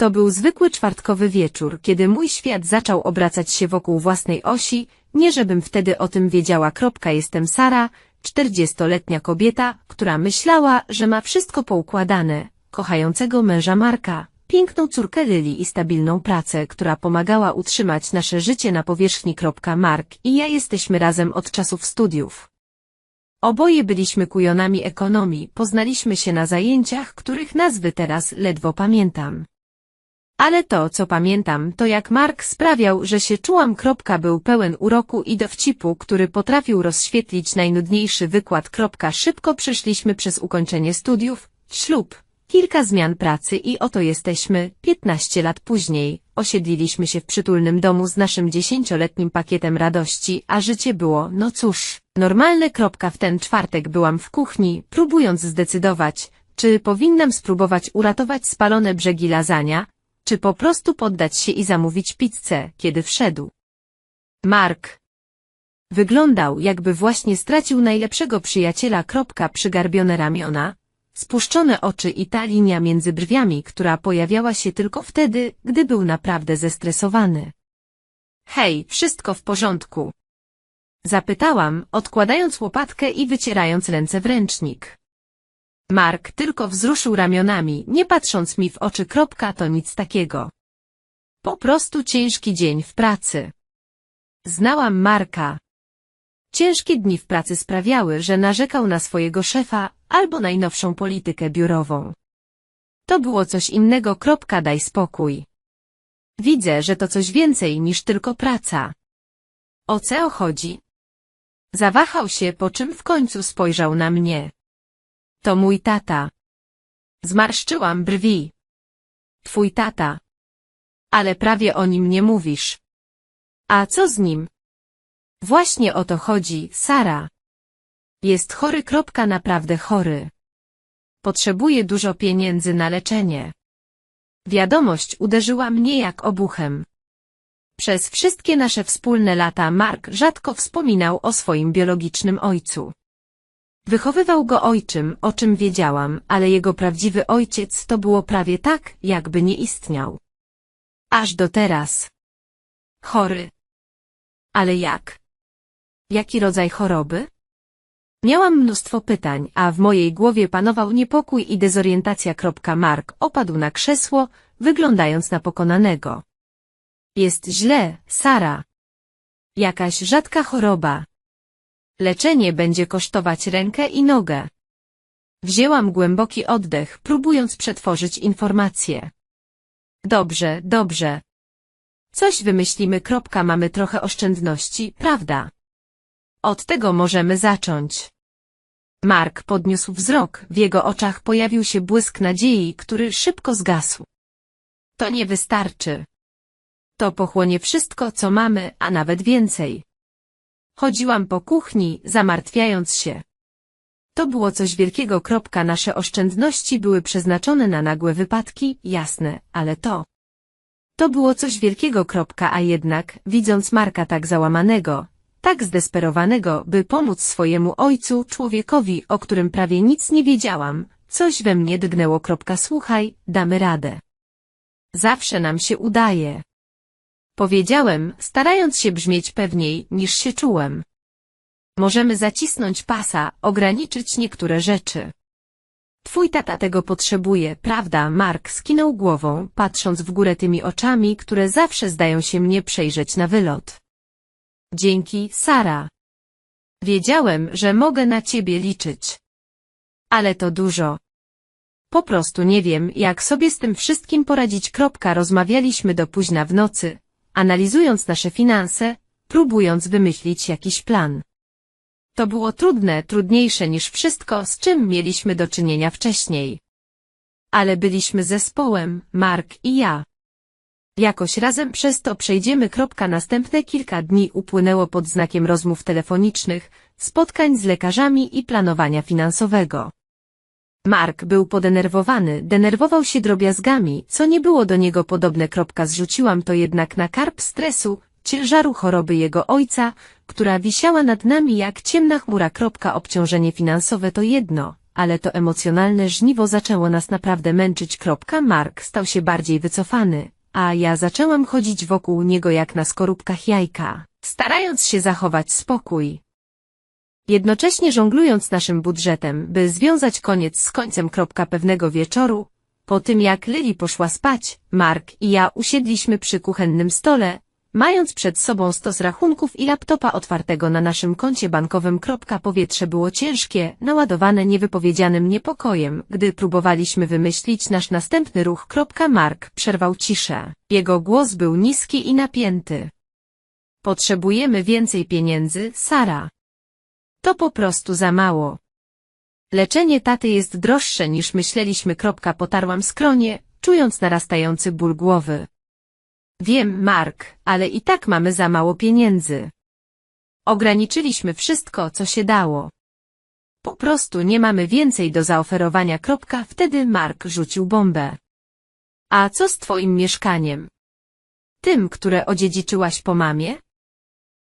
To był zwykły czwartkowy wieczór, kiedy mój świat zaczął obracać się wokół własnej osi, nie żebym wtedy o tym wiedziała. Kropka, Jestem Sara, czterdziestoletnia kobieta, która myślała, że ma wszystko poukładane, kochającego męża Marka, piękną córkę Lili i stabilną pracę, która pomagała utrzymać nasze życie na powierzchni. Mark i ja jesteśmy razem od czasów studiów. Oboje byliśmy kujonami ekonomii, poznaliśmy się na zajęciach, których nazwy teraz ledwo pamiętam. Ale to, co pamiętam, to jak Mark sprawiał, że się czułam. Kropka był pełen uroku i dowcipu, który potrafił rozświetlić najnudniejszy wykład. Kropka szybko przeszliśmy przez ukończenie studiów, ślub, kilka zmian pracy i oto jesteśmy, 15 lat później, osiedliliśmy się w przytulnym domu z naszym dziesięcioletnim pakietem radości, a życie było, no cóż, normalne. Kropka w ten czwartek byłam w kuchni, próbując zdecydować, czy powinnam spróbować uratować spalone brzegi lasagna, czy po prostu poddać się i zamówić pizzę, kiedy wszedł. Mark. Wyglądał, jakby właśnie stracił najlepszego przyjaciela. Przygarbione ramiona, spuszczone oczy i ta linia między brwiami, która pojawiała się tylko wtedy, gdy był naprawdę zestresowany. Hej, wszystko w porządku? Zapytałam, odkładając łopatkę i wycierając ręce w ręcznik. Mark tylko wzruszył ramionami, nie patrząc mi w oczy. Kropka, to nic takiego. Po prostu ciężki dzień w pracy. Znałam Marka. Ciężkie dni w pracy sprawiały, że narzekał na swojego szefa albo najnowszą politykę biurową. To było coś innego. Kropka, daj spokój. Widzę, że to coś więcej niż tylko praca. O co chodzi? Zawahał się, po czym w końcu spojrzał na mnie. To mój tata. Zmarszczyłam brwi. Twój tata. Ale prawie o nim nie mówisz. A co z nim? Właśnie o to chodzi, Sara. Jest chory. Kropka, naprawdę chory. Potrzebuje dużo pieniędzy na leczenie. Wiadomość uderzyła mnie jak obuchem. Przez wszystkie nasze wspólne lata Mark rzadko wspominał o swoim biologicznym ojcu. Wychowywał go ojczym, o czym wiedziałam, ale jego prawdziwy ojciec to było prawie tak, jakby nie istniał. Aż do teraz. Chory. Ale jak? Jaki rodzaj choroby? Miałam mnóstwo pytań, a w mojej głowie panował niepokój i dezorientacja. Mark opadł na krzesło, wyglądając na pokonanego. Jest źle, Sara. Jakaś rzadka choroba, Leczenie będzie kosztować rękę i nogę. Wzięłam głęboki oddech, próbując przetworzyć informacje. Dobrze, dobrze. Coś wymyślimy. Kropka, mamy trochę oszczędności, prawda? Od tego możemy zacząć. Mark podniósł wzrok, w jego oczach pojawił się błysk nadziei, który szybko zgasł. To nie wystarczy. To pochłonie wszystko, co mamy, a nawet więcej. Chodziłam po kuchni, zamartwiając się. To było coś wielkiego. Kropka, nasze oszczędności były przeznaczone na nagłe wypadki, jasne, ale to... To było coś wielkiego. Kropka, a jednak, widząc Marka tak załamanego, tak zdesperowanego, by pomóc swojemu ojcu, człowiekowi, o którym prawie nic nie wiedziałam, coś we mnie drgnęło. Kropka, słuchaj, damy radę. Zawsze nam się udaje. Powiedziałem, starając się brzmieć pewniej, niż się czułem. Możemy zacisnąć pasa, ograniczyć niektóre rzeczy. Twój tata tego potrzebuje, prawda? Mark skinął głową, patrząc w górę tymi oczami, które zawsze zdają się mnie przejrzeć na wylot. Dzięki, Sara. Wiedziałem, że mogę na ciebie liczyć. Ale to dużo. Po prostu nie wiem, jak sobie z tym wszystkim poradzić. Rozmawialiśmy do późna w nocy, analizując nasze finanse, próbując wymyślić jakiś plan. To było trudne, trudniejsze niż wszystko, z czym mieliśmy do czynienia wcześniej. Ale byliśmy zespołem, Mark i ja. Jakoś razem przez to przejdziemy. Kropka. Następne kilka dni upłynęło pod znakiem rozmów telefonicznych, spotkań z lekarzami i planowania finansowego. Mark był podenerwowany, denerwował się drobiazgami, co nie było do niego podobne. Zrzuciłam to jednak na karp stresu, ciężaru choroby jego ojca, która wisiała nad nami jak ciemna chmura. Obciążenie finansowe to jedno, ale to emocjonalne żniwo zaczęło nas naprawdę męczyć. Kropka. Mark stał się bardziej wycofany, a ja zaczęłam chodzić wokół niego jak na skorupkach jajka, starając się zachować spokój. Jednocześnie żonglując naszym budżetem, by związać koniec z końcem. Pewnego wieczoru, po tym jak Lily poszła spać, Mark i ja usiedliśmy przy kuchennym stole, mając przed sobą stos rachunków i laptopa otwartego na naszym koncie bankowym. Powietrze było ciężkie, naładowane niewypowiedzianym niepokojem, gdy próbowaliśmy wymyślić nasz następny ruch. Mark przerwał ciszę. Jego głos był niski i napięty. Potrzebujemy więcej pieniędzy, Sara. To po prostu za mało. Leczenie taty jest droższe niż myśleliśmy. Kropka. Potarłam skronie, czując narastający ból głowy. Wiem, Mark, ale i tak mamy za mało pieniędzy. Ograniczyliśmy wszystko, co się dało. Po prostu nie mamy więcej do zaoferowania. Kropka. Wtedy Mark rzucił bombę. A co z twoim mieszkaniem? Tym, które odziedziczyłaś po mamie?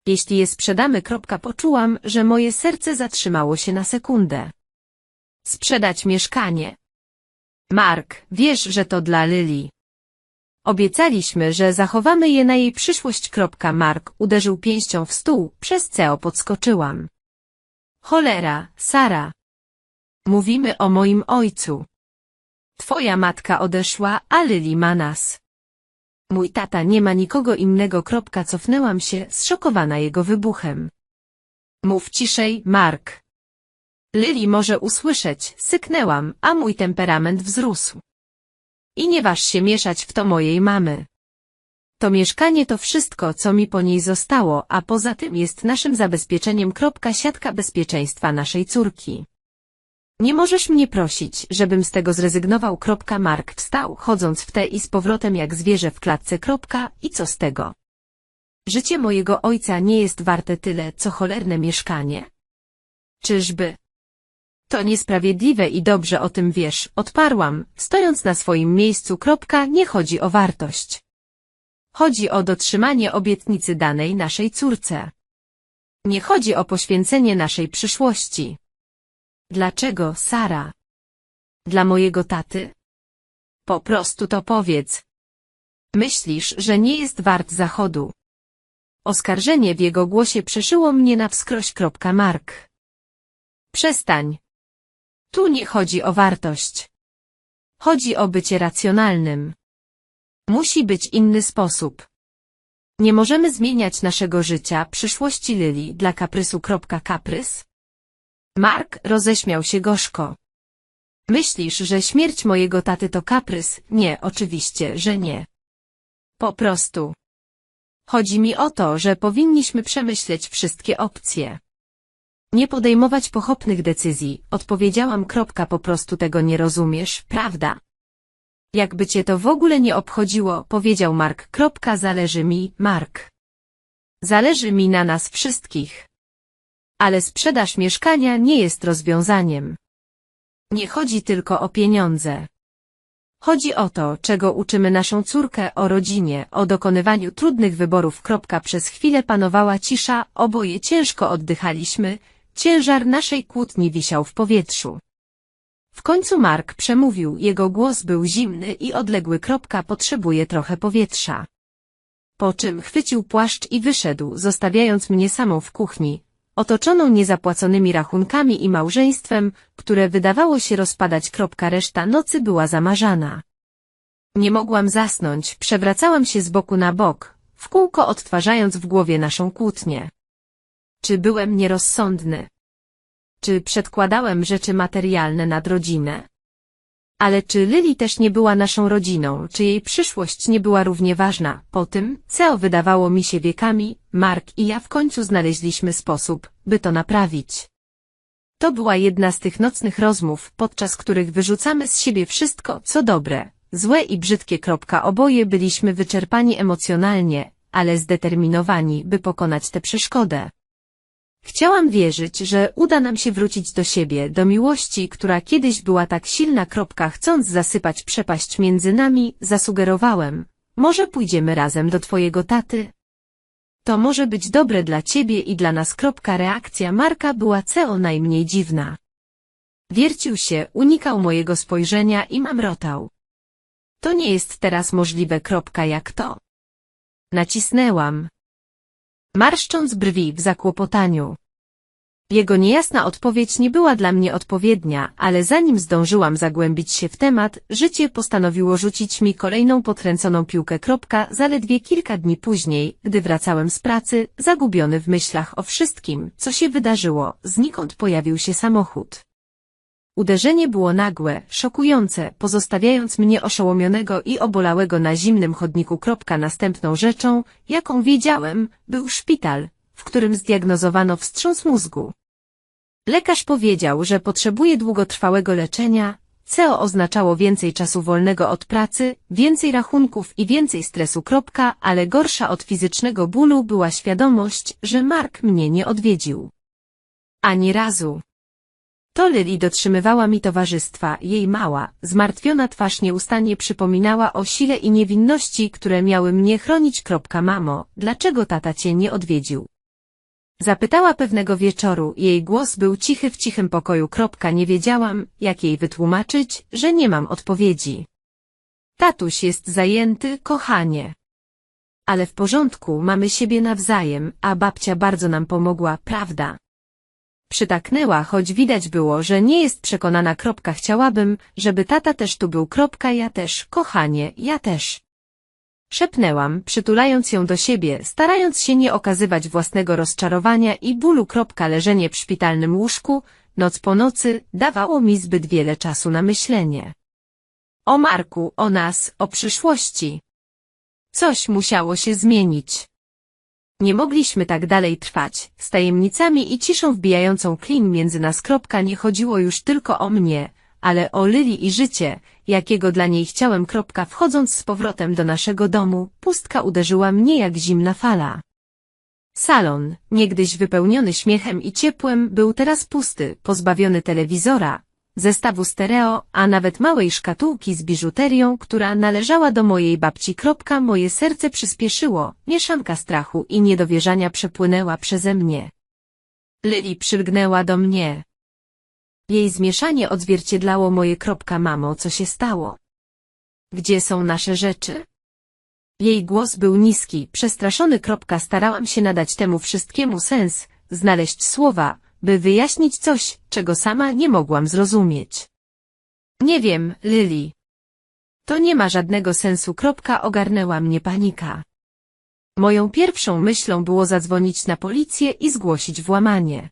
Jeśli je sprzedamy. Poczułam, że moje serce zatrzymało się na sekundę. Sprzedać mieszkanie. Mark, wiesz, że to dla Lily. Obiecaliśmy, że zachowamy je na jej przyszłość. Mark uderzył pięścią w stół, przez co podskoczyłam. Cholera, Sara. Mówimy o moim ojcu. Twoja matka odeszła, a Lily ma nas. Mój tata nie ma nikogo innego. Cofnęłam się, zszokowana jego wybuchem. Mów ciszej, Mark. Lily może usłyszeć, syknęłam, a mój temperament wzrósł. I nie waż się mieszać w to mojej mamy. To mieszkanie to wszystko, co mi po niej zostało, a poza tym jest naszym zabezpieczeniem. Siatka bezpieczeństwa naszej córki. Nie możesz mnie prosić, żebym z tego zrezygnował. Mark wstał, chodząc w te i z powrotem jak zwierzę w klatce. I co z tego? Życie mojego ojca nie jest warte tyle, co cholerne mieszkanie. Czyżby? To niesprawiedliwe i dobrze o tym wiesz, odparłam, stojąc na swoim miejscu. Nie chodzi o wartość. Chodzi o dotrzymanie obietnicy danej naszej córce. Nie chodzi o poświęcenie naszej przyszłości. Dlaczego, Sara? Dla mojego taty? Po prostu to powiedz. Myślisz, że nie jest wart zachodu. Oskarżenie w jego głosie przeszyło mnie na wskroś. Mark. Przestań. Tu nie chodzi o wartość. Chodzi o bycie racjonalnym. Musi być inny sposób. Nie możemy zmieniać naszego życia, przyszłości Lili dla kaprysu. Kaprys? Mark roześmiał się gorzko. Myślisz, że śmierć mojego taty to kaprys? Nie, oczywiście, że nie. Po prostu. Chodzi mi o to, że powinniśmy przemyśleć wszystkie opcje. Nie podejmować pochopnych decyzji, odpowiedziałam. Kropka, po prostu tego nie rozumiesz, prawda? Jakby cię to w ogóle nie obchodziło, powiedział Mark. Kropka, zależy mi, Mark. Zależy mi na nas wszystkich. Ale sprzedaż mieszkania nie jest rozwiązaniem. Nie chodzi tylko o pieniądze. Chodzi o to, czego uczymy naszą córkę o rodzinie, o dokonywaniu trudnych wyborów. Przez chwilę panowała cisza, oboje ciężko oddychaliśmy, Ciężar naszej kłótni wisiał w powietrzu. W końcu Mark przemówił, jego głos był zimny i odległy. Potrzebuje trochę powietrza. Po czym chwycił płaszcz i wyszedł, zostawiając mnie samą w kuchni, otoczoną niezapłaconymi rachunkami i małżeństwem, które wydawało się rozpadać. Reszta nocy była zamarzana. Nie mogłam zasnąć, przewracałam się z boku na bok, w kółko odtwarzając w głowie naszą kłótnię. Czy byłem nierozsądny? Czy przedkładałem rzeczy materialne nad rodzinę? Ale czy Lily też nie była naszą rodziną, czy jej przyszłość nie była równie ważna? Po tym, co wydawało mi się wiekami, Mark i ja w końcu znaleźliśmy sposób, by to naprawić. To była jedna z tych nocnych rozmów, podczas których wyrzucamy z siebie wszystko, co dobre, złe i brzydkie. Oboje byliśmy wyczerpani emocjonalnie, ale zdeterminowani, by pokonać tę przeszkodę. Chciałam wierzyć, że uda nam się wrócić do siebie, do miłości, która kiedyś była tak silna. Kropka, chcąc zasypać przepaść między nami, zasugerowałem. Może pójdziemy razem do twojego taty? To może być dobre dla ciebie i dla nas. Kropka, reakcja Marka była co najmniej dziwna. Wiercił się, unikał mojego spojrzenia i mamrotał. To nie jest teraz możliwe. Kropka jak to. Nacisnęłam. Marszcząc brwi w zakłopotaniu. Jego niejasna odpowiedź nie była dla mnie odpowiednia, ale zanim zdążyłam zagłębić się w temat, życie postanowiło rzucić mi kolejną potręconą piłkę. Kropka, zaledwie kilka dni później, gdy wracałem z pracy, zagubiony w myślach o wszystkim, co się wydarzyło, znikąd pojawił się samochód. Uderzenie było nagłe, szokujące, pozostawiając mnie oszołomionego i obolałego na zimnym chodniku. Następną rzeczą, jaką wiedziałem, był szpital, w którym zdiagnozowano wstrząs mózgu. Lekarz powiedział, że potrzebuje długotrwałego leczenia, CO oznaczało więcej czasu wolnego od pracy, więcej rachunków i więcej stresu. Ale gorsza od fizycznego bólu była świadomość, że Mark mnie nie odwiedził. Ani razu. To Lily dotrzymywała mi towarzystwa, jej mała, zmartwiona twarz nieustannie przypominała o sile i niewinności, które miały mnie chronić. Mamo, dlaczego tata cię nie odwiedził? Zapytała pewnego wieczoru, jej głos był cichy w cichym pokoju. Nie wiedziałam, jak jej wytłumaczyć, że nie mam odpowiedzi. Tatuś jest zajęty, kochanie. Ale w porządku, mamy siebie nawzajem, a babcia bardzo nam pomogła, prawda? Przytaknęła, choć widać było, że nie jest przekonana. Kropka, chciałabym, żeby tata też tu był. Kropka, ja też, kochanie, ja też. Szepnęłam, przytulając ją do siebie, starając się nie okazywać własnego rozczarowania i bólu. Kropka, leżenie w szpitalnym łóżku, noc po nocy, dawało mi zbyt wiele czasu na myślenie. O Marku, o nas, o przyszłości. Coś musiało się zmienić. Nie mogliśmy tak dalej trwać, z tajemnicami i ciszą wbijającą klin między nas. Kropka, nie chodziło już tylko o mnie, ale o Lili i życie, jakiego dla niej chciałem. Kropka, wchodząc z powrotem do naszego domu, pustka uderzyła mnie jak zimna fala. Salon, niegdyś wypełniony śmiechem i ciepłem, był teraz pusty, pozbawiony telewizora, zestawu stereo, a nawet małej szkatułki z biżuterią, która należała do mojej babci. Moje serce przyspieszyło, mieszanka strachu i niedowierzania przepłynęła przeze mnie. Lili przylgnęła do mnie. Jej zmieszanie odzwierciedlało moje mamo, co się stało. Gdzie są nasze rzeczy? Jej głos był niski, przestraszony starałam się nadać temu wszystkiemu sens, znaleźć słowa, by wyjaśnić coś, czego sama nie mogłam zrozumieć. Nie wiem, Lily. To nie ma żadnego sensu. Kropka ogarnęła mnie panika. Moją pierwszą myślą było zadzwonić na policję i zgłosić włamanie.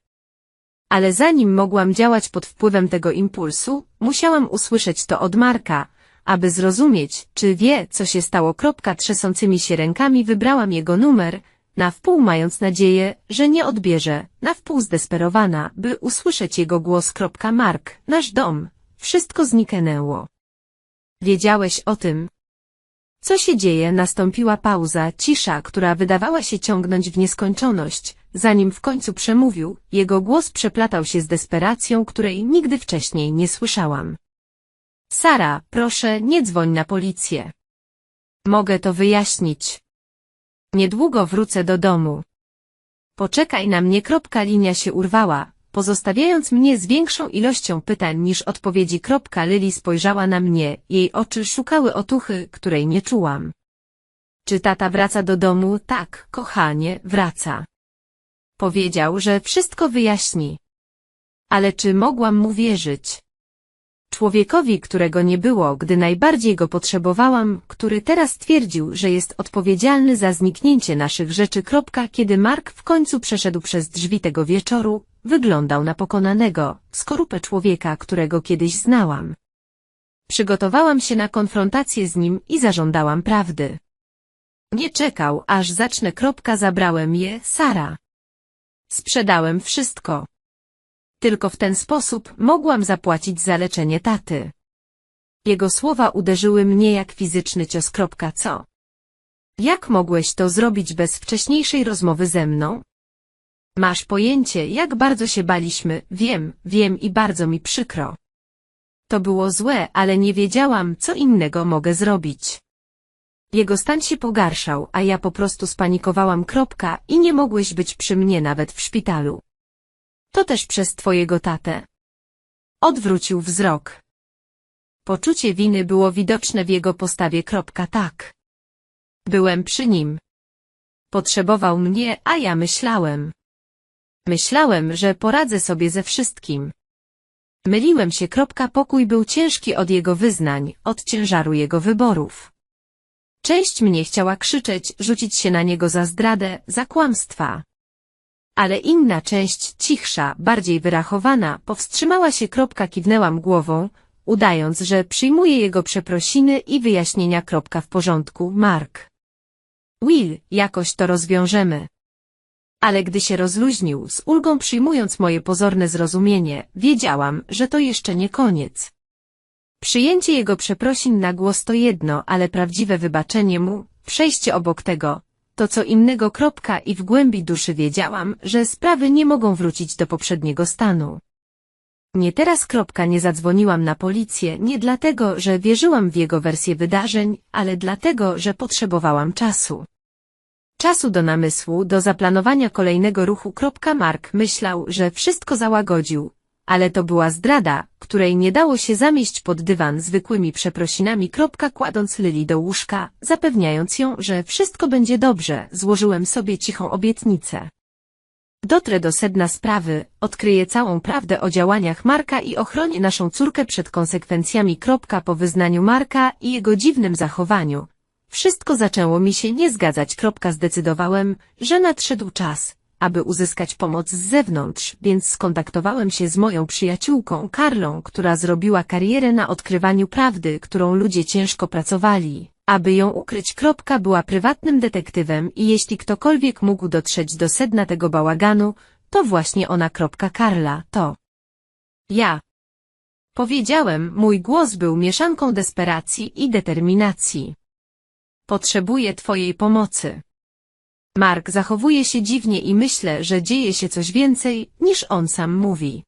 Ale zanim mogłam działać pod wpływem tego impulsu, musiałam usłyszeć to od Marka, aby zrozumieć, czy wie, co się stało. Kropka trzęsącymi się rękami wybrałam jego numer, na wpół mając nadzieję, że nie odbierze, na wpół zdesperowana, by usłyszeć jego głos. Mark, nasz dom, wszystko zniknęło. Wiedziałeś o tym? Co się dzieje? Nastąpiła pauza, cisza, która wydawała się ciągnąć w nieskończoność, zanim w końcu przemówił, jego głos przeplatał się z desperacją, której nigdy wcześniej nie słyszałam. Sara, proszę, nie dzwoń na policję. Mogę to wyjaśnić. Niedługo wrócę do domu. Poczekaj na mnie. Kropka linia się urwała, pozostawiając mnie z większą ilością pytań niż odpowiedzi. Kropka Lili spojrzała na mnie, jej oczy szukały otuchy, której nie czułam. Czy tata wraca do domu? Tak, kochanie, wraca. Powiedział, że wszystko wyjaśni. Ale czy mogłam mu wierzyć? Człowiekowi, którego nie było, gdy najbardziej go potrzebowałam, który teraz twierdził, że jest odpowiedzialny za zniknięcie naszych rzeczy. Kiedy Mark w końcu przeszedł przez drzwi tego wieczoru, wyglądał na pokonanego, skorupę człowieka, którego kiedyś znałam. Przygotowałam się na konfrontację z nim i zażądałam prawdy. Nie czekał, aż zacznę. Zabrałem je, Sara. Sprzedałem wszystko. Tylko w ten sposób mogłam zapłacić za leczenie taty. Jego słowa uderzyły mnie jak fizyczny cios. Co? Jak mogłeś to zrobić bez wcześniejszej rozmowy ze mną? Masz pojęcie, jak bardzo się baliśmy, wiem, wiem i bardzo mi przykro. To było złe, ale nie wiedziałam, co innego mogę zrobić. Jego stan się pogarszał, a ja po prostu spanikowałam. Kropka, I nie mogłeś być przy mnie nawet w szpitalu. To też przez twojego tatę. Odwrócił wzrok. Poczucie winy było widoczne w jego postawie. Tak. Byłem przy nim. Potrzebował mnie, a ja myślałem. Myślałem, że poradzę sobie ze wszystkim. Myliłem się. Pokój był ciężki od jego wyznań, od ciężaru jego wyborów. Część mnie chciała krzyczeć, rzucić się na niego za zdradę, za kłamstwa. Ale inna część, cichsza, bardziej wyrachowana, powstrzymała się. Kropka, kiwnęłam głową, udając, że przyjmuję jego przeprosiny i wyjaśnienia. Kropka, w porządku, Mark. Will, jakoś to rozwiążemy. Ale gdy się rozluźnił, z ulgą przyjmując moje pozorne zrozumienie, wiedziałam, że to jeszcze nie koniec. Przyjęcie jego przeprosin na głos to jedno, ale prawdziwe wybaczenie mu, przejście obok tego, to co innego. Kropka i w głębi duszy wiedziałam, że sprawy nie mogą wrócić do poprzedniego stanu. Nie teraz. Kropka nie zadzwoniłam na policję, nie dlatego, że wierzyłam w jego wersję wydarzeń, ale dlatego, że potrzebowałam czasu. Czasu do namysłu, do zaplanowania kolejnego ruchu. Mark myślał, że wszystko załagodził, ale to była zdrada, której nie dało się zamieść pod dywan zwykłymi przeprosinami. Kładąc Lili do łóżka, zapewniając ją, że wszystko będzie dobrze, złożyłem sobie cichą obietnicę. Dotrę do sedna sprawy, odkryję całą prawdę o działaniach Marka i ochronię naszą córkę przed konsekwencjami. Po wyznaniu Marka i jego dziwnym zachowaniu. Wszystko zaczęło mi się nie zgadzać. Zdecydowałem, że nadszedł czas, aby uzyskać pomoc z zewnątrz, więc skontaktowałem się z moją przyjaciółką Karlą, która zrobiła karierę na odkrywaniu prawdy, którą ludzie ciężko pracowali. Aby ją ukryć. Kropka była prywatnym detektywem i jeśli ktokolwiek mógł dotrzeć do sedna tego bałaganu, to właśnie ona. Kropka Karla, to ja. Powiedziałem, mój głos był mieszanką desperacji i determinacji. Potrzebuję twojej pomocy. Mark zachowuje się dziwnie i myślę, że dzieje się coś więcej, niż on sam mówi.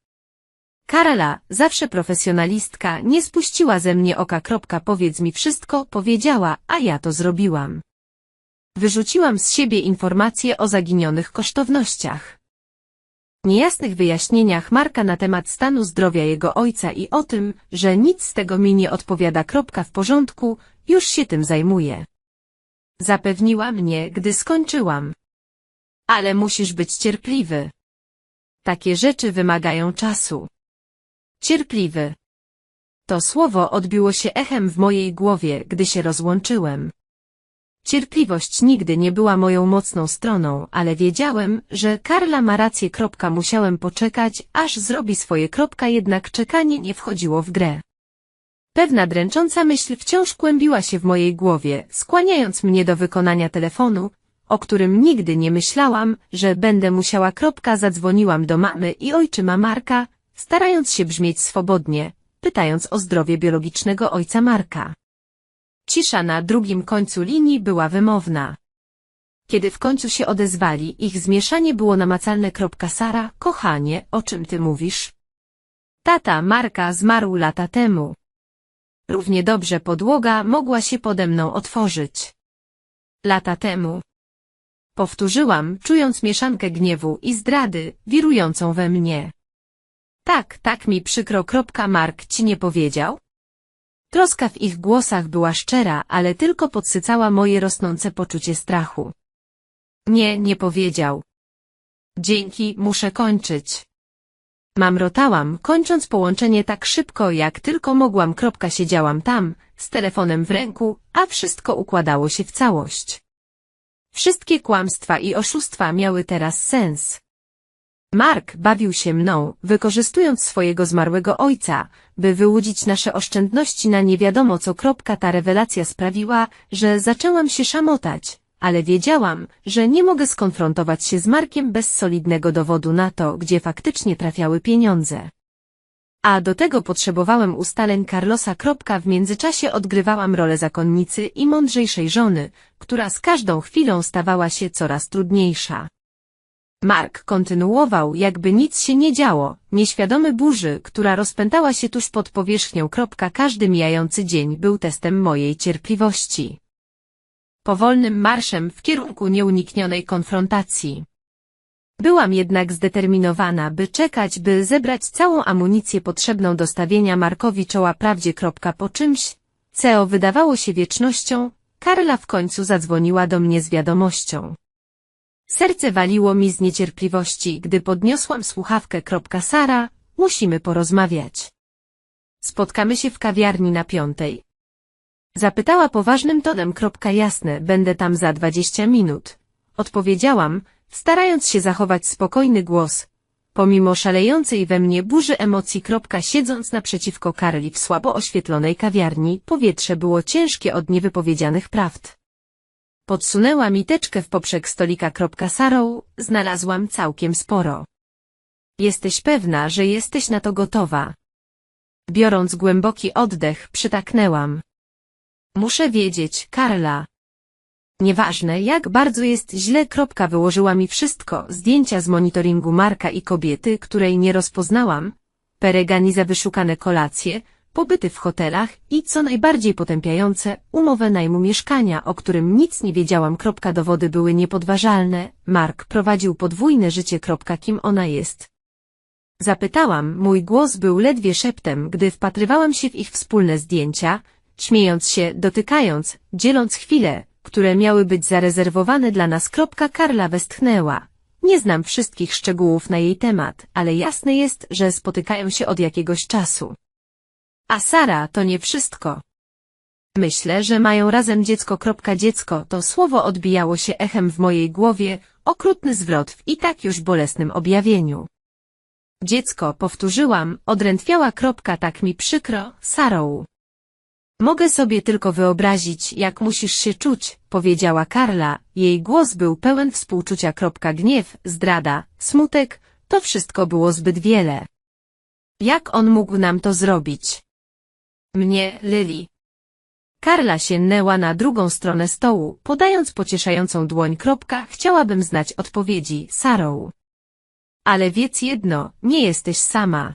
Karla, zawsze profesjonalistka, nie spuściła ze mnie oka. Kropka, powiedz mi wszystko, powiedziała, a ja to zrobiłam. Wyrzuciłam z siebie informacje o zaginionych kosztownościach. Niejasnych wyjaśnieniach Marka na temat stanu zdrowia jego ojca i o tym, że nic z tego mi nie odpowiada. Kropka w porządku, już się tym zajmuję. Zapewniła mnie, gdy skończyłam. Ale musisz być cierpliwy. Takie rzeczy wymagają czasu. Cierpliwy. To słowo odbiło się echem w mojej głowie, gdy się rozłączyłem. Cierpliwość nigdy nie była moją mocną stroną, ale wiedziałem, że Karla ma rację. Musiałem poczekać, aż zrobi swoje. Jednak czekanie nie wchodziło w grę. Pewna dręcząca myśl wciąż kłębiła się w mojej głowie, skłaniając mnie do wykonania telefonu, o którym nigdy nie myślałam, że będę musiała. Kropka, zadzwoniłam do mamy i ojczyma Marka, starając się brzmieć swobodnie, pytając o zdrowie biologicznego ojca Marka. Cisza na drugim końcu linii była wymowna. Kiedy w końcu się odezwali, ich zmieszanie było namacalne. Sara, kochanie, o czym ty mówisz? Tata Marka zmarł lata temu. Równie dobrze podłoga mogła się pode mną otworzyć. Lata temu. Powtórzyłam, czując mieszankę gniewu i zdrady, wirującą we mnie. Tak, tak mi przykro. Mark ci nie powiedział? Troska w ich głosach była szczera, ale tylko podsycała moje rosnące poczucie strachu. Nie, nie powiedział. Dzięki, muszę kończyć. Mamrotałam, kończąc połączenie tak szybko, jak tylko mogłam. Kropka siedziałam tam, z telefonem w ręku, a wszystko układało się w całość. Wszystkie kłamstwa i oszustwa miały teraz sens. Mark bawił się mną, wykorzystując swojego zmarłego ojca, by wyłudzić nasze oszczędności na nie wiadomo co. Ta rewelacja sprawiła, że zaczęłam się szamotać, ale wiedziałam, że nie mogę skonfrontować się z Markiem bez solidnego dowodu na to, gdzie faktycznie trafiały pieniądze. A do tego potrzebowałem ustaleń Carlosa. W międzyczasie odgrywałam rolę zakonnicy i mądrzejszej żony, która z każdą chwilą stawała się coraz trudniejsza. Mark kontynuował, jakby nic się nie działo, nieświadomy burzy, która rozpętała się tuż pod powierzchnią. Każdy mijający dzień był testem mojej cierpliwości. Powolnym marszem w kierunku nieuniknionej konfrontacji. Byłam jednak zdeterminowana, by czekać, by zebrać całą amunicję potrzebną do stawienia Markowi czoła prawdzie. Po czymś, co wydawało się wiecznością, Karla w końcu zadzwoniła do mnie z wiadomością. Serce waliło mi z niecierpliwości, gdy podniosłam słuchawkę. Sara, musimy porozmawiać. Spotkamy się w kawiarni na piątej. Zapytała poważnym tonem. Jasne, będę tam za dwadzieścia minut. Odpowiedziałam, starając się zachować spokojny głos, pomimo szalejącej we mnie burzy emocji. Siedząc naprzeciwko Karli w słabo oświetlonej kawiarni, powietrze było ciężkie od niewypowiedzianych prawd. Podsunęła mi teczkę w poprzek stolika. Sarą, znalazłam całkiem sporo. Jesteś pewna, że jesteś na to gotowa. Biorąc głęboki oddech, przytaknęłam. Muszę wiedzieć, Karla. Nieważne, jak bardzo jest źle. Kropka wyłożyła mi wszystko, zdjęcia z monitoringu Marka i kobiety, której nie rozpoznałam, peregani za wyszukane kolacje, pobyty w hotelach i, co najbardziej potępiające, umowę najmu mieszkania, o którym nic nie wiedziałam. Kropka dowody były niepodważalne. Mark prowadził podwójne życie. Kropka kim ona jest. Zapytałam, mój głos był ledwie szeptem, gdy wpatrywałam się w ich wspólne zdjęcia, śmiejąc się, dotykając, dzieląc chwile, które miały być zarezerwowane dla nas. Karla westchnęła. Nie znam wszystkich szczegółów na jej temat, ale jasne jest, że spotykają się od jakiegoś czasu. A Sara to nie wszystko. Myślę, że mają razem dziecko. Dziecko to słowo odbijało się echem w mojej głowie, okrutny zwrot w i tak już bolesnym objawieniu. Dziecko, powtórzyłam, odrętwiała tak mi przykro, Sarą. Mogę sobie tylko wyobrazić, jak musisz się czuć, powiedziała Karla, jej głos był pełen współczucia. Gniew, zdrada, smutek, to wszystko było zbyt wiele. Jak on mógł nam to zrobić? Mnie, Lily. Karla sięgnęła na drugą stronę stołu, podając pocieszającą dłoń. Chciałabym znać odpowiedzi, Sarą. Ale wiedz jedno, nie jesteś sama.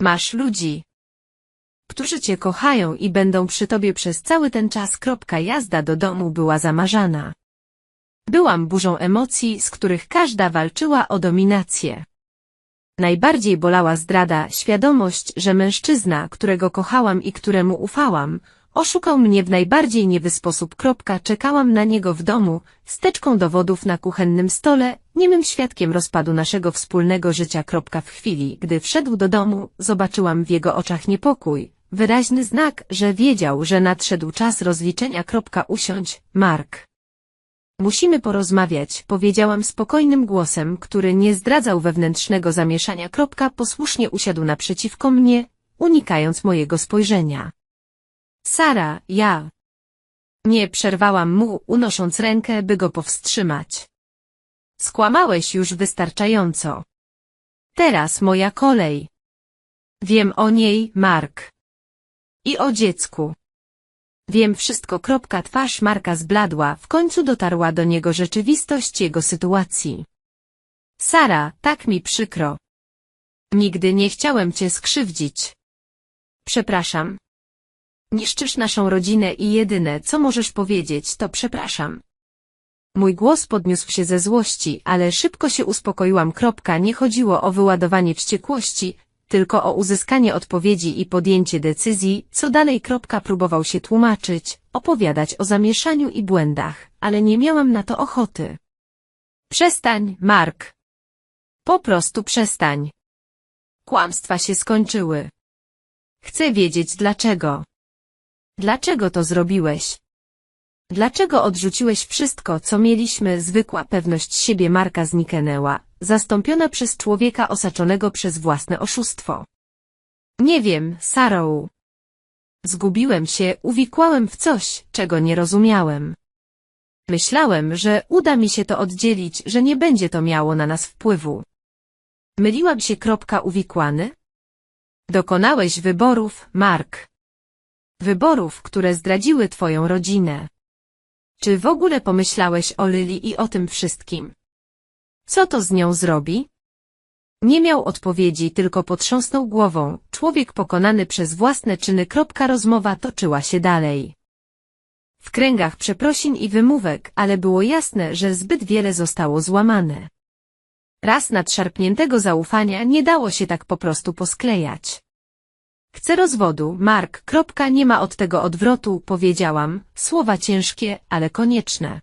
Masz ludzi, którzy cię kochają i będą przy tobie przez cały ten czas. Jazda do domu była zamarzana. Byłam burzą emocji, z których każda walczyła o dominację. Najbardziej bolała zdrada, świadomość, że mężczyzna, którego kochałam i któremu ufałam, oszukał mnie w najbardziej niewy sposób. Czekałam na niego w domu, z teczką dowodów na kuchennym stole, niemym świadkiem rozpadu naszego wspólnego życia. W chwili, gdy wszedł do domu, zobaczyłam w jego oczach niepokój, wyraźny znak, że wiedział, że nadszedł czas rozliczenia. Usiądź, Mark. Musimy porozmawiać, powiedziałam spokojnym głosem, który nie zdradzał wewnętrznego zamieszania. Posłusznie usiadł naprzeciwko mnie, unikając mojego spojrzenia. Sara, ja. Nie przerwałam mu, unosząc rękę, by go powstrzymać. Skłamałeś już wystarczająco. Teraz moja kolej. Wiem o niej, Mark. I o dziecku. Wiem wszystko. Twarz Marka zbladła, w końcu dotarła do niego rzeczywistość jego sytuacji. Sara, tak mi przykro. Nigdy nie chciałem cię skrzywdzić. Przepraszam. Niszczysz naszą rodzinę i jedyne, co możesz powiedzieć, to przepraszam. Mój głos podniósł się ze złości, ale szybko się uspokoiłam. Kropka, nie chodziło o wyładowanie wściekłości, tylko o uzyskanie odpowiedzi i podjęcie decyzji, co dalej. Kropka próbował się tłumaczyć, opowiadać o zamieszaniu i błędach, ale nie miałam na to ochoty. Przestań, Mark. Po prostu przestań. Kłamstwa się skończyły. Chcę wiedzieć dlaczego. Dlaczego to zrobiłeś? Dlaczego odrzuciłeś wszystko, co mieliśmy? Zwykła pewność siebie Marka zniknęła, zastąpiona przez człowieka osaczonego przez własne oszustwo. Nie wiem, Sarah. Zgubiłem się, uwikłałem w coś, czego nie rozumiałem. Myślałem, że uda mi się to oddzielić, że nie będzie to miało na nas wpływu. Myliłam się. Kropka uwikłany? Dokonałeś wyborów, Mark. Wyborów, które zdradziły twoją rodzinę. Czy w ogóle pomyślałeś o Lily i o tym wszystkim? Co to z nią zrobi? Nie miał odpowiedzi, tylko potrząsnął głową. Człowiek pokonany przez własne czyny. Rozmowa toczyła się dalej. W kręgach przeprosin i wymówek, ale było jasne, że zbyt wiele zostało złamane. Raz nadszarpniętego zaufania nie dało się tak po prostu posklejać. Chcę rozwodu, Mark, kropka, nie ma od tego odwrotu, powiedziałam, słowa ciężkie, ale konieczne.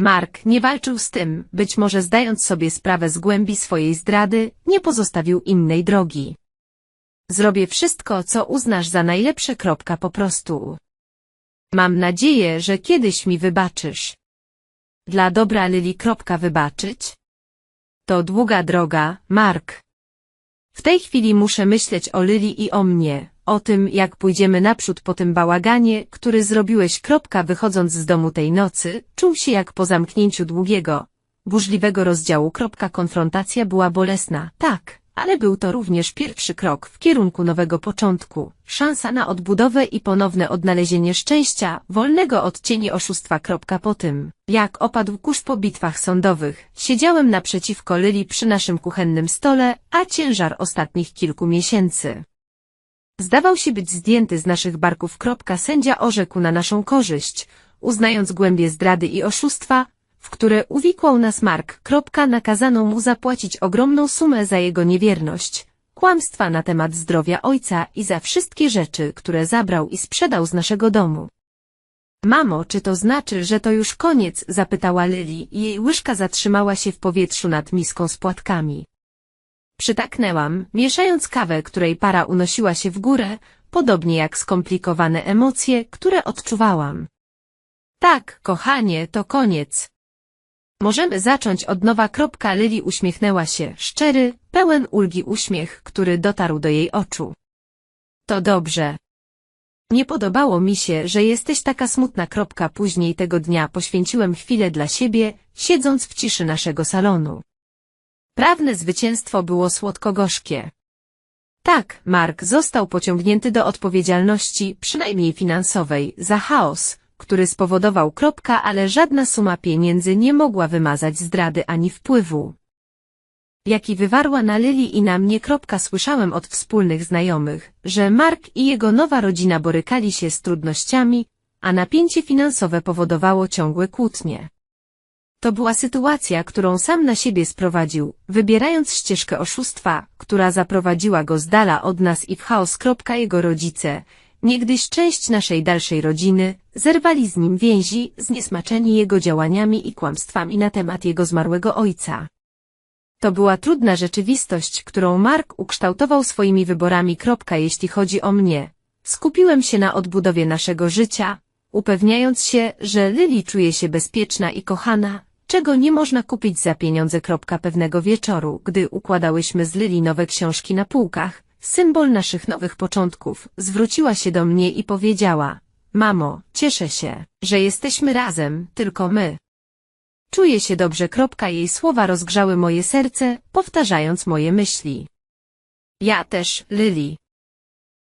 Mark nie walczył z tym, być może zdając sobie sprawę z głębi swojej zdrady, nie pozostawił innej drogi. Zrobię wszystko, co uznasz za najlepsze, kropka, po prostu. Mam nadzieję, że kiedyś mi wybaczysz. Dla dobra Lili, kropka, wybaczyć? To długa droga, Mark. W tej chwili muszę myśleć o Lili i o mnie, o tym, jak pójdziemy naprzód po tym bałaganie, który zrobiłeś. Kropka, wychodząc z domu tej nocy, czuł się jak po zamknięciu długiego, burzliwego rozdziału. Kropka, konfrontacja była bolesna, tak, ale był to również pierwszy krok w kierunku nowego początku, szansa na odbudowę i ponowne odnalezienie szczęścia, wolnego od cieni oszustwa. Kropka, po tym, jak opadł kurz po bitwach sądowych, siedziałem naprzeciwko Lili przy naszym kuchennym stole, a ciężar ostatnich kilku miesięcy zdawał się być zdjęty z naszych barków. Sędzia orzekł na naszą korzyść, uznając głębie zdrady i oszustwa, w które uwikłał nas Mark. Nakazano mu zapłacić ogromną sumę za jego niewierność, kłamstwa na temat zdrowia ojca i za wszystkie rzeczy, które zabrał i sprzedał z naszego domu. Mamo, czy to znaczy, że to już koniec? zapytała Lily i jej łyżka zatrzymała się w powietrzu nad miską z płatkami. Przytaknęłam, mieszając kawę, której para unosiła się w górę, podobnie jak skomplikowane emocje, które odczuwałam. Tak, kochanie, to koniec. Możemy zacząć od nowa. Lili uśmiechnęła się, szczery, pełen ulgi uśmiech, który dotarł do jej oczu. To dobrze. Nie podobało mi się, że jesteś taka smutna. Później tego dnia poświęciłem chwilę dla siebie, siedząc w ciszy naszego salonu. Prawne zwycięstwo było słodko-gorzkie. Tak, Mark został pociągnięty do odpowiedzialności, przynajmniej finansowej, za chaos, który spowodował kropka, ale żadna suma pieniędzy nie mogła wymazać zdrady ani wpływu. Jaki wywarła na Lili i na mnie kropka słyszałem od wspólnych znajomych, że Mark i jego nowa rodzina borykali się z trudnościami, a napięcie finansowe powodowało ciągłe kłótnie. To była sytuacja, którą sam na siebie sprowadził, wybierając ścieżkę oszustwa, która zaprowadziła go z dala od nas i w chaos. Jego rodzice, niegdyś część naszej dalszej rodziny, zerwali z nim więzi, zniesmaczeni jego działaniami i kłamstwami na temat jego zmarłego ojca. To była trudna rzeczywistość, którą Mark ukształtował swoimi wyborami. Jeśli chodzi o mnie, skupiłem się na odbudowie naszego życia, upewniając się, że Lily czuje się bezpieczna i kochana, czego nie można kupić za pieniądze. Pewnego wieczoru, gdy układałyśmy z Lily nowe książki na półkach, symbol naszych nowych początków, zwróciła się do mnie i powiedziała, Mamo, cieszę się, że jesteśmy razem, tylko my. Czuję się dobrze. Jej słowa rozgrzały moje serce, powtarzając moje myśli. Ja też, Lily.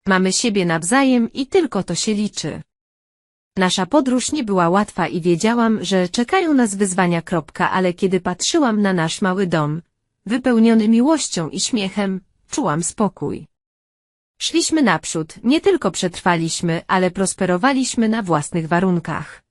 Mamy siebie nawzajem i tylko to się liczy. Nasza podróż nie była łatwa i wiedziałam, że czekają nas wyzwania. Ale kiedy patrzyłam na nasz mały dom, wypełniony miłością i śmiechem, czułam spokój. Szliśmy naprzód, nie tylko przetrwaliśmy, ale prosperowaliśmy na własnych warunkach.